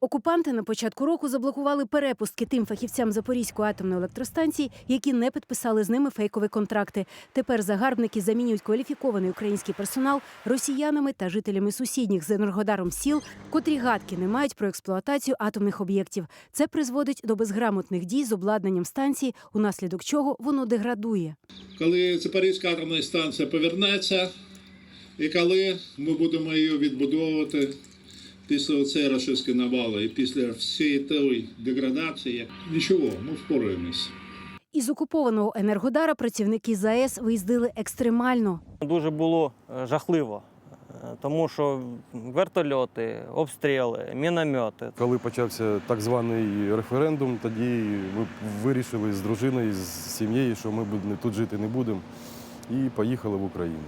Окупанти на початку року заблокували перепустки тим фахівцям Запорізької атомної електростанції, які не підписали з ними фейкові контракти. Тепер загарбники замінюють кваліфікований український персонал росіянами та жителями сусідніх з енергодаром сіл, котрі гадки не мають про експлуатацію атомних об'єктів. Це призводить до безграмотних дій з обладнанням станції, унаслідок чого воно деградує. коли Запорізька атомна станція повернеться, і коли ми будемо її відбудовувати після цієї рашистської навали і після всієї тієї деградації, нічого, ми впораємось. Із окупованого енергодара працівники ЗАЕС виїздили екстремально. Дуже було е, жахливо, е, тому що вертольоти, обстріли, міномети. Коли почався так званий референдум, тоді ми вирішили з дружиною, з сім'єю, що ми тут жити не будемо, і поїхали в Україну.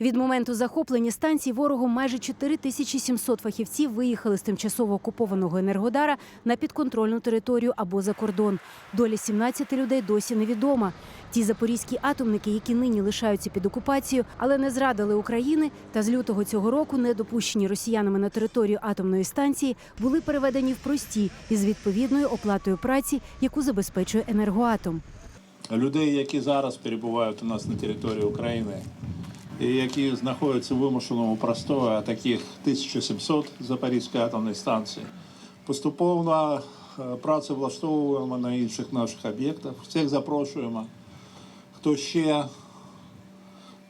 Від моменту захоплення станції ворогом майже 4700 фахівців виїхали з тимчасово окупованого енергодара на підконтрольну територію або за кордон. Доля 17 людей досі невідома. Ті запорізькі атомники, які нині лишаються під окупацією, але не зрадили України та з лютого цього року не допущені росіянами на територію атомної станції, були переведені в прості із відповідною оплатою праці, яку забезпечує енергоатом. Людей, які зараз перебувають у нас на території України, які знаходяться в вимушеному простої, а таких 1700 Запорізької атомної станції, поступово е, працевлаштовуємо на інших наших об'єктах. Всіх запрошуємо. Хто ще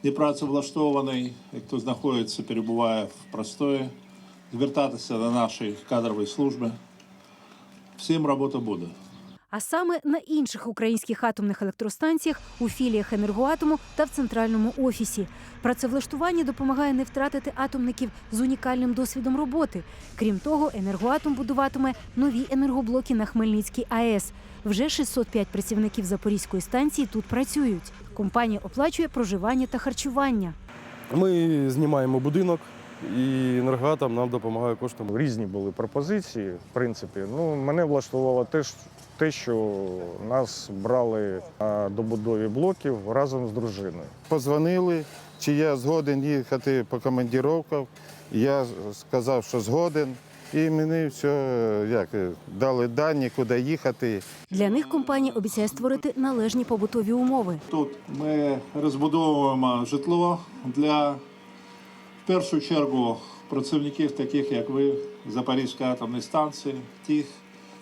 не працевлаштований, хто знаходиться, перебуває в простої, звертатися до нашої кадрової служби. Всім робота буде. А саме на інших українських атомних електростанціях у філіях енергоатому та в центральному офісі. Працевлаштування допомагає не втратити атомників з унікальним досвідом роботи. Крім того, енергоатом будуватиме нові енергоблоки на Хмельницькій АЕС. Вже 605 працівників Запорізької станції тут працюють. Компанія оплачує проживання та харчування. Ми знімаємо будинок, і енергоатом нам допомагає коштами. Різні були пропозиції, в принципі. Ну, мене влаштувало теж те, що нас брали на добудові блоків разом з дружиною. Позвонили, чи я згоден їхати по командировках. Я сказав, що згоден. І мені все як дали дані, куди їхати. Для них компанія обіцяє створити належні побутові умови. Тут ми розбудовуємо житло для першу чергу працівників, таких як ви, Запорізької атомної станції, тих,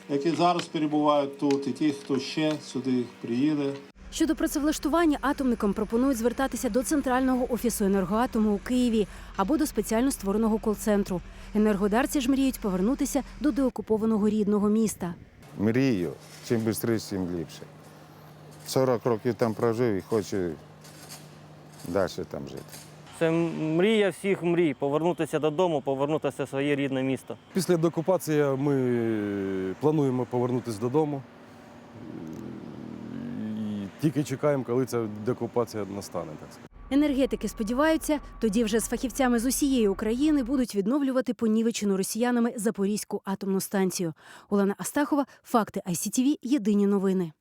які зараз перебувають тут, і тих, хто ще сюди приїде. Щодо працевлаштування атомникам пропонують звертатися до центрального офісу енергоатому у Києві або до спеціально створеного кол-центру. Енергодарці ж мріють повернутися до деокупованого рідного міста. Мрію, чим швидше, тим ліпше. 40 років там прожив і хочу далі там жити. Це мрія всіх мрій повернутися додому, повернутися в своє рідне місто. Після деокупації ми плануємо повернутися додому. І тільки чекаємо, коли ця деокупація настане. Так сказати. Енергетики сподіваються, тоді вже з фахівцями з усієї України будуть відновлювати понівечену росіянами Запорізьку атомну станцію. Олена Астахова, факти ICTV, Єдині новини.